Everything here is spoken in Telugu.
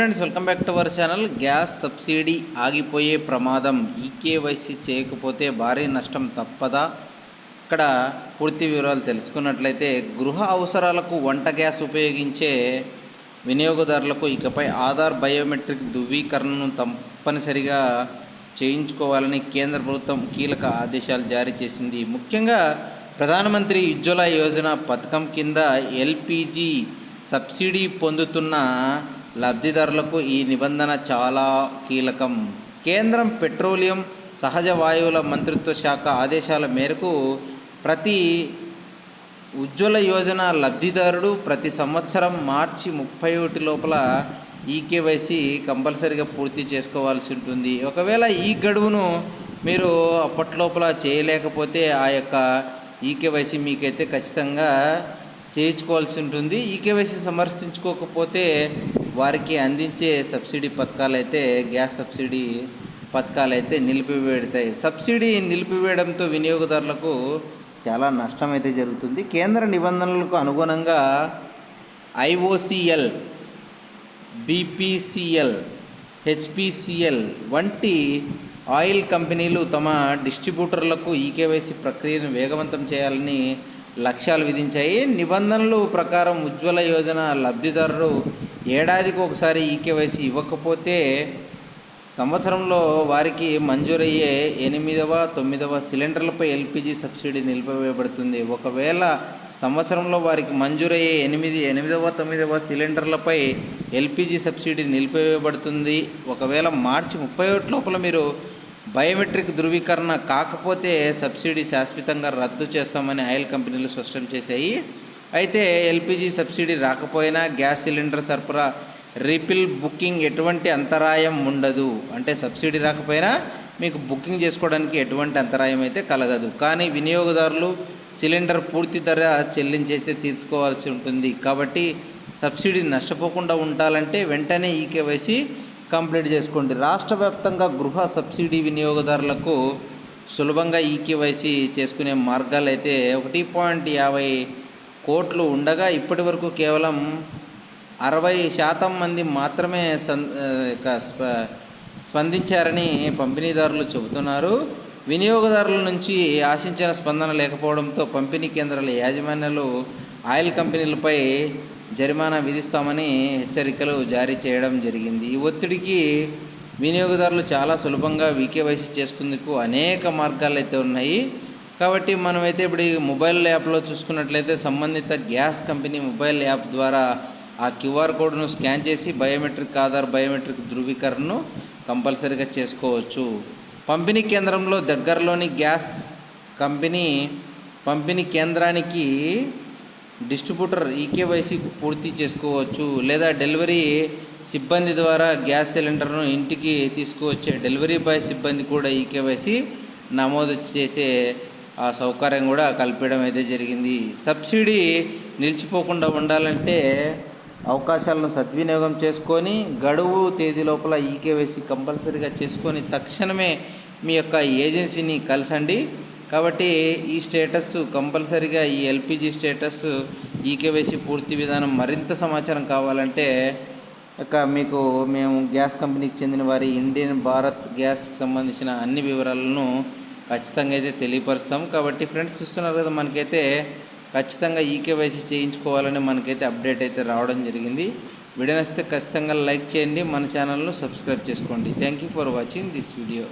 Friends welcome back to our channel gas subsidy ఆగిపోయే ప్రమాదం. ఈకేవైసీ చేయకపోతే భారీ నష్టం తప్పదా? ఇక్కడ పూర్తి వివరాలు తెలుసుకున్నట్లయితే గృహ అవసరాలకు వంట గ్యాస్ ఉపయోగించే వినియోగదారులకు ఇకపై ఆధార్ బయోమెట్రిక్ ధృవీకరణను తప్పనిసరిగా చేయించుకోవాలని కేంద్ర ప్రభుత్వం కీలక ఆదేశాలు జారీ చేసింది. ముఖ్యంగా ప్రధానమంత్రి ఉజ్వల యోజన పథకం కింద ఎల్పిజి సబ్సిడీ పొందుతున్న లబ్ధిదారులకు ఈ నిబంధన చాలా కీలకం. కేంద్రం పెట్రోలియం సహజ వాయువుల మంత్రిత్వ శాఖ ఆదేశాల మేరకు ప్రతి ఉజ్వల యోజన లబ్ధిదారుడు ప్రతి సంవత్సరం మార్చి ముప్పై ఒకటి లోపల ఈకేవైసీ కంపల్సరీగా పూర్తి చేసుకోవాల్సి ఉంటుంది. ఒకవేళ ఈ గడువును మీరు అప్పట్లోపల చేయలేకపోతే ఆ యొక్క ఈకేవైసీ మీకైతే ఖచ్చితంగా చేయించుకోవాల్సి ఉంటుంది. ఈకేవైసీ సమర్శించుకోకపోతే వారికి అందించే సబ్సిడీ పథకాలు అయితే గ్యాస్ సబ్సిడీ పథకాలు అయితే నిలిపివేడతాయి సబ్సిడీ నిలిపివేయడంతో వినియోగదారులకు చాలా నష్టం అయితే జరుగుతుంది. కేంద్ర నిబంధనలకు అనుగుణంగా ఐఓసిఎల్ బీపీసీఎల్ హెచ్పిసిఎల్ వంటి ఆయిల్ కంపెనీలు తమ డిస్ట్రిబ్యూటర్లకు ఈకేవైసీ ప్రక్రియను వేగవంతం చేయాలని లక్ష్యాలు విధించాయి. నిబంధనలు ప్రకారం ఉజ్వల యోజన లబ్ధిదారులు ఏడాదికి ఒకసారి ఈకేవైసీ ఇవ్వకపోతే సంవత్సరంలో వారికి మంజూరయ్యే ఎనిమిదవ తొమ్మిదవ సిలిండర్లపై ఎల్పిజి సబ్సిడీ నిలిపివేయబడుతుంది. ఒకవేళ సంవత్సరంలో వారికి మంజూరయ్యే ఎనిమిది ఎనిమిదవ తొమ్మిదవ సిలిండర్లపై ఎల్పిజి సబ్సిడీ నిలిపివేయబడుతుంది. ఒకవేళ మార్చి ముప్పై ఒకటి లోపల మీరు బయోమెట్రిక్ ధృవీకరణ కాకపోతే సబ్సిడీ శాశ్వతంగా రద్దు చేస్తామని ఆయిల్ కంపెనీలు స్పష్టం చేశాయి. అయితే ఎల్పిజి సబ్సిడీ రాకపోయినా గ్యాస్ సిలిండర్ సరఫరా రీఫిల్ బుకింగ్ ఎటువంటి అంతరాయం ఉండదు. అంటే సబ్సిడీ రాకపోయినా మీకు బుకింగ్ చేసుకోవడానికి ఎటువంటి అంతరాయం అయితే కలగదు. కానీ వినియోగదారులు సిలిండర్ పూర్తి ధర చెల్లించైతే తీసుకోవాల్సి ఉంటుంది. కాబట్టి సబ్సిడీ నష్టపోకుండా ఉండాలంటే వెంటనే ఈ కేవైసీ కంప్లీట్ చేసుకోండి. రాష్ట్ర వ్యాప్తంగా గృహ సబ్సిడీ వినియోగదారులకు సులభంగా ఈ కేవైసీ చేసుకునే మార్గాలు అయితే ఒకటి పాయింట్ యాభై కోట్లు ఉండగా ఇప్పటి వరకు కేవలం అరవై శాతం మంది మాత్రమే స్పందించారని పంపిణీదారులు చెబుతున్నారు. వినియోగదారుల నుంచి ఆశించిన స్పందన లేకపోవడంతో పంపిణీ కేంద్రాల యాజమాన్యాలు ఆయిల్ కంపెనీలపై జరిమానా విధిస్తామని హెచ్చరికలు జారీ చేయడం జరిగింది. ఈ ఒత్తిడికి వినియోగదారులు చాలా సులభంగా వీకేవైసీ చేసుకుందుకు అనేక మార్గాలు అయితే ఉన్నాయి. కాబట్టి మనమైతే ఇప్పుడు ఈ మొబైల్ యాప్లో చూసుకున్నట్లయితే సంబంధిత గ్యాస్ కంపెనీ మొబైల్ యాప్ ద్వారా ఆ క్యూఆర్ కోడ్ను స్కాన్ చేసి బయోమెట్రిక్ ఆధార్ బయోమెట్రిక్ ధృవీకరణను కంపల్సరీగా చేసుకోవచ్చు. పంపిణీ కేంద్రంలో దగ్గరలోని గ్యాస్ కంపెనీ పంపిణీ కేంద్రానికి డిస్ట్రిబ్యూటర్ ఈకేవైసీ పూర్తి చేసుకోవచ్చు. లేదా డెలివరీ సిబ్బంది ద్వారా గ్యాస్ సిలిండర్ను ఇంటికి తీసుకువచ్చే డెలివరీ బాయ్ సిబ్బంది కూడా ఈకేవైసీ నమోదు చేసే ఆ సౌకర్యం కూడా కల్పించడం అయితే జరిగింది. సబ్సిడీ నిలిచిపోకుండా ఉండాలంటే అవకాశాలను సద్వినియోగం చేసుకొని గడువు తేదీ లోపల ఈకేవైసీ కంపల్సరీగా చేసుకొని తక్షణమే మీ యొక్క ఏజెన్సీని కలిసండి. కాబట్టి ఈ స్టేటస్ కంపల్సరీగా ఈ ఎల్పిజి స్టేటస్ ఈకేవైసీ పూర్తి విధానం మరింత సమాచారం కావాలంటే ఇక మీకు మేము గ్యాస్ కంపెనీకి చెందిన వారి ఇండియన్ భారత్ గ్యాస్కి సంబంధించిన అన్ని వివరాలను ఖచ్చితంగా అయితే తెలియపరుస్తాం. కాబట్టి ఫ్రెండ్స్ చూస్తున్నారు కదా మనకైతే ఖచ్చితంగా ఈకేవైసీ చేయించుకోవాలని మనకైతే అప్డేట్ అయితే రావడం జరిగింది. వీడియో నచ్చితే ఖచ్చితంగా లైక్ చేయండి. మన ఛానల్ను సబ్స్క్రైబ్ చేసుకోండి. Thank you for watching this video.